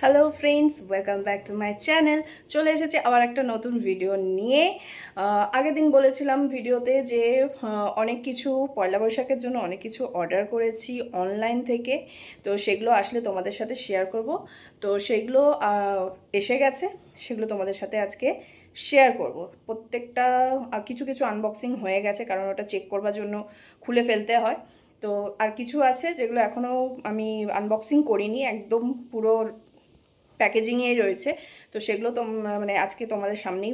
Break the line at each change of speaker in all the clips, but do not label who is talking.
Hello friends welcome back to my channel চলে এসেছি আবার একটা নতুন ভিডিও নিয়ে। আগের দিন বলেছিলাম ভিডিওতে যে অনেক কিছু পয়লা বৈশাখের জন্য অনেক কিছু অর্ডার করেছি অনলাইন থেকে। তো সেগুলো আসলে তোমাদের সাথে শেয়ার করব। তো সেগুলো এসে গেছে। সেগুলো তোমাদের সাথে আজকে শেয়ার করব। প্রত্যেকটা কিছু কিছু আনবক্সিং হয়ে গেছে কারণ ওটা চেক করবার জন্য খুলে ফেলতে হয়। তো আর কিছু আছে যেগুলো এখনও আমি আনবক্সিং করিনি, একদম পুরো প্যাকেজিংয়েই রয়েছে। তো সেগুলো তো মানে আজকে তোমাদের সামনেই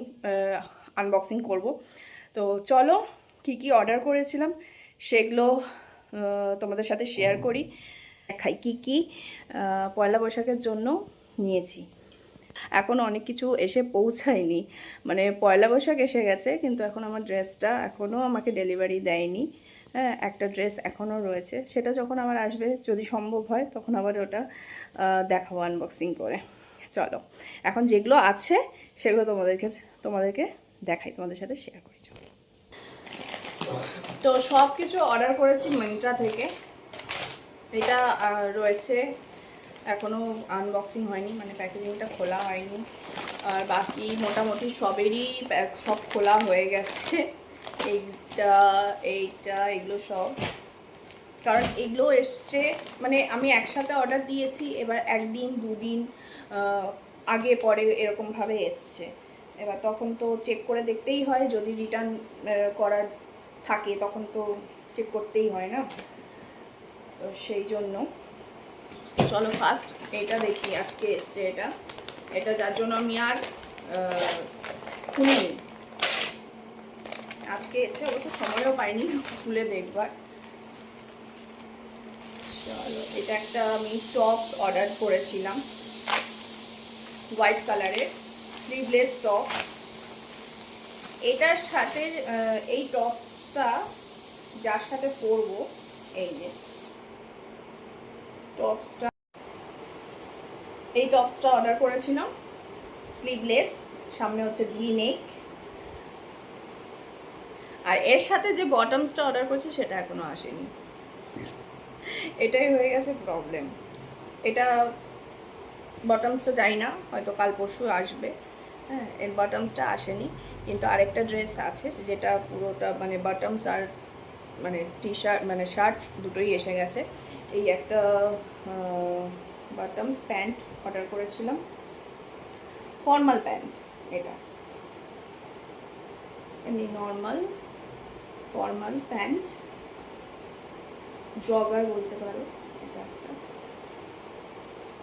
আনবক্সিং করব। তো চলো, কি কি অর্ডার করেছিলাম, সেগুলো তোমাদের সাথে শেয়ার করি। দেখাই কী কী পয়লা বৈশাখের জন্য নিয়েছি। এখনও অনেক কিছু এসে পৌঁছায়নি। মানে পয়লা বৈশাখ এসে গেছে, কিন্তু এখন আমার ড্রেসটা এখনও আমাকে ডেলিভারি দেয়নি। হ্যাঁ একটা ড্রেস এখনও রয়েছে। সেটা যখন আমার আসবে, যদি সম্ভব হয়, তখন আবার ওটা দেখাবো আনবক্সিং করে। চলো, এখন যেগুলো আছে সেগুলো তোমাদেরকে তোমাদেরকে দেখাই, তোমাদের সাথে শেয়ার করি। তো সব কিছু অর্ডার করেছি মিন্ত্রা থেকে। এটা রয়েছে এখনও আনবক্সিং হয়নি মানে প্যাকেজিংটা খোলা হয়নি। আর বাকি মোটামুটি সবেরই সব খোলা হয়ে গেছে। এইটা এইটা, এগুলো সব। কারণ এগুলো এসছে মানে আমি একসাথে অর্ডার দিয়েছি, এবার একদিন, দুদিন আগে, পরে এরকমভাবে এসছে। এবার তখন তো চেক করে দেখতেই হয়, যদি রিটার্ন করার থাকে তখন তো চেক করতেই হয় না। তো সেই জন্য। চলো ফার্স্ট এটা দেখি, আজকে এসছে এটা। এটা যার জন্য আমি আর খুলিনি। আজকে এসছে, অবশ্য সময়ও পাইনি খুলে দেখবার। চলো, এটা একটা আমি টপ অর্ডার করেছিলাম। হোয়াইট কালারের স্লিভলেস টপ এটার সাথে এই টপটা যার সাথে পরবো, এই যে টপসটা। এই টপসটা অর্ডার করেছিলাম স্লিভলেস সামনে হচ্ছে ভি নেক আর এর সাথে যে বটমসটা অর্ডার করেছি, সেটা এখনও আসেনি। এটাই হয়ে গেছে প্রবলেম এটা বটমসটা যাই না, হয়তো কাল পরশু আসবে। হ্যাঁ এর বটমসটা আসেনি। কিন্তু আরেকটা ড্রেস আছে যেটা পুরোটা মানে বটমস আর মানে টি শার্ট মানে শার্ট দুটোই এসে গেছে। এই একটা বটমস প্যান্ট অর্ডার করেছিলাম। ফর্মাল প্যান্ট এটা। এমনি নর্মাল ফর্মাল প্যান্ট জগার বলতে পারো, এটা একটা।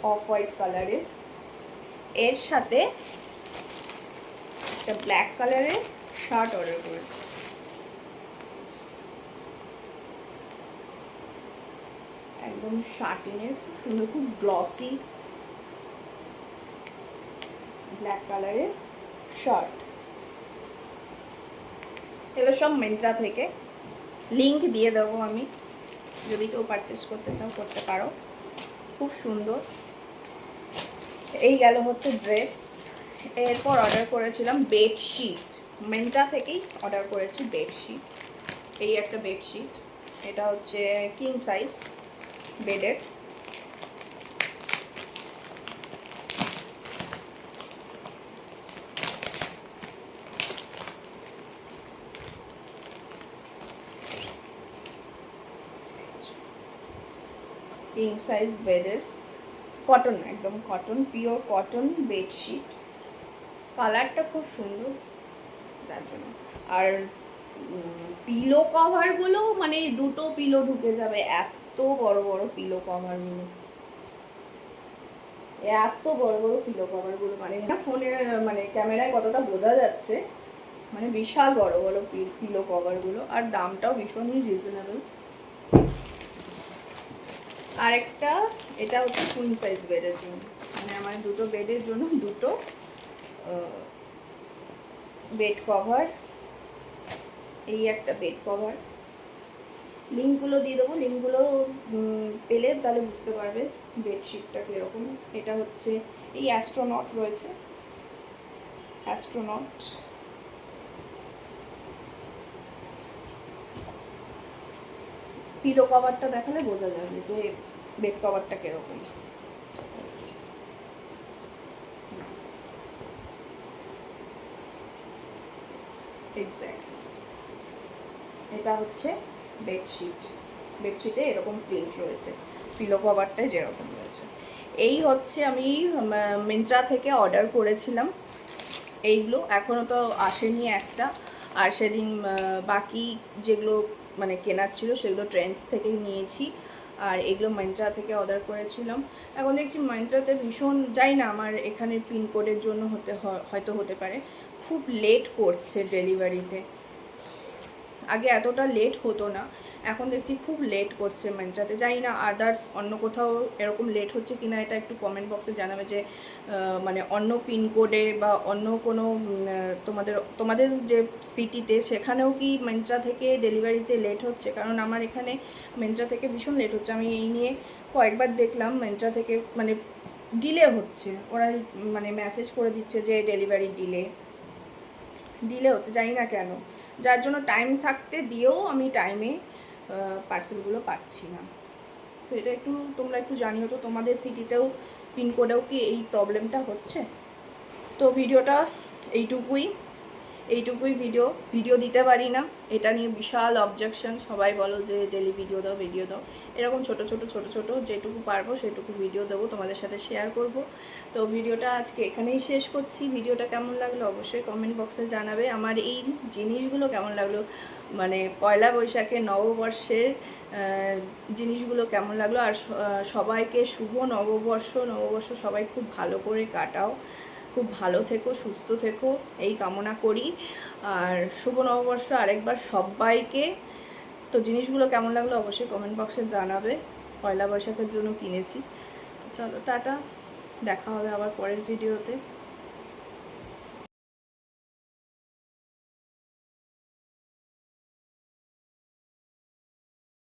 অফ হোয়াইট কালারের এর সাথে একটা ব্ল্যাক কালারের শার্ট অর্ডার করেছি। একদম শার্টিনের খুব সুন্দর, খুব গ্লসি ব্ল্যাক কালারের শার্ট। এগুলো সব মিন্ত্রা থেকে। লিঙ্ক দিয়ে দেবো আমি। যদি কেউ পারচেস করতে চাও, করতে পারো। খুব সুন্দর। এই গেল হচ্ছে ড্রেস এরপর অর্ডার করেছিলাম বেডশিট মেন্টা থেকেই অর্ডার করেছি বেডশিট এই একটা বেডশিট এটা হচ্ছে কিং সাইজ বেডের কিং সাইজ বেডের কটন একদম কটন পিওর কটন বেডশিট কালারটা খুব সুন্দর, যার জন্য। আর পিলো কভারগুলো মানে দুটো পিলো ঢুকে যাবে, এত বড় বড় পিলো কভারগুলো এত বড় বড় পিলো কভারগুলো মানে ফোনে মানে ক্যামেরায় কতটা বোঝা যাচ্ছে মানে বিশাল বড় বড় পিলো কভারগুলো আর দামটাও ভীষণই রিজনেবল আরেকটা, এটা হচ্ছে কুইন সাইজ বেডের জন্য। মানে আমার দুটো বেডের জন্য দুটো বেড কভার এই একটা বেড কভার লিঙ্কগুলো দিয়ে দেবো। লিঙ্কগুলো পেলে তাহলে বুঝতে পারবে বেডশিটটা কীরকম। এটা হচ্ছে, এই অ্যাস্ট্রোনট রয়েছে। অ্যাস্ট্রোনট পিলো কভারটা দেখালে বোঝা যাবে যে বেড কভারটা কীরকম। এটা হচ্ছে বেডশিট বেডশিটে এরকম প্রিন্ট রয়েছে। পিলো কভারটায় যেরকম রয়েছে। এই হচ্ছে আমি মিন্ত্রা থেকে অর্ডার করেছিলাম। এইগুলো এখনও তো আসেনি একটা। আর সেদিন বাকি যেগুলো মানে কেনার ছিল সেগুলো ট্রেন্ডস থেকেই নিয়েছি। আর এগুলো মাইন্ত্রা থেকে অর্ডার করেছিলাম। এখন দেখছি মাইন্ত্রাতে ভীষণ যাই না আমার এখানে পিনকোডের জন্য হতে হয়- হয়তো হতে পারে। খুব লেট করছে ডেলিভারিতে আগে এতটা লেট হতো না। এখন দেখছি খুব লেট করছে মিন্ত্রাতে জানি না আদার্স অন্য কোথাও এরকম লেট হচ্ছে কি না এটা একটু কমেন্ট বক্সে জানাবে যে মানে অন্য পিনকোডে বা অন্য কোনো তোমাদের তোমাদের যে সিটিতে সেখানেও কি মিন্ত্রা থেকে ডেলিভারিতে লেট হচ্ছে? কারণ আমার এখানে মিন্ত্রা থেকে ভীষণ লেট হচ্ছে। আমি এই নিয়ে কয়েকবার দেখলাম মিন্ত্রা থেকে মানে ডিলে হচ্ছে। ওরা মানে মেসেজ করে দিচ্ছে যে ডেলিভারি ডিলে ডিলে হচ্ছে। জানি না কেন। যার জন্য টাইম থাকতে দিয়েও আমি টাইমে পার্সেলগুলো পাচ্ছি না। তো এটা একটু তোমরা একটু জানিও তো, তোমাদের সিটিতেও পিনকোডেও কি এই প্রবলেমটা হচ্ছে? তো ভিডিওটা এইটুকুই। এইটুকুই ভিডিও ভিডিও দিতে পারি না। এটা নিয়ে বিশাল অবজেকশন সবাই বলো যে ডেলি ভিডিও দাও ভিডিও দাও। এরকম ছোট ছোট ছোট ছোট যেটুকু পারব, সেটুকু ভিডিও দেবো, তোমাদের সাথে শেয়ার করব। তো ভিডিওটা আজকে এখানেই শেষ করছি। ভিডিওটা কেমন লাগল অবশ্যই কমেন্ট বক্সে জানাবে। আমার এই জিনিসগুলো কেমন লাগল? মানে পয়লা বৈশাখে নববর্ষের জিনিসগুলো কেমন লাগল? আর সবাইকে শুভ নববর্ষ। নববর্ষ সবাই খুব ভালো করে কাটাও। খুব ভালো থেকো, সুস্থ থেকো, এই কামনা করি। আর শুভ নববর্ষ আরেকবার সবাইকে। তো জিনিসগুলো কেমন লাগল অবশ্যই কমেন্ট বক্সে জানাবে। পয়লা বৈশাখের জন্য কিনেছি। চলো, টাটা। দেখা হবে আবার পরের ভিডিওতে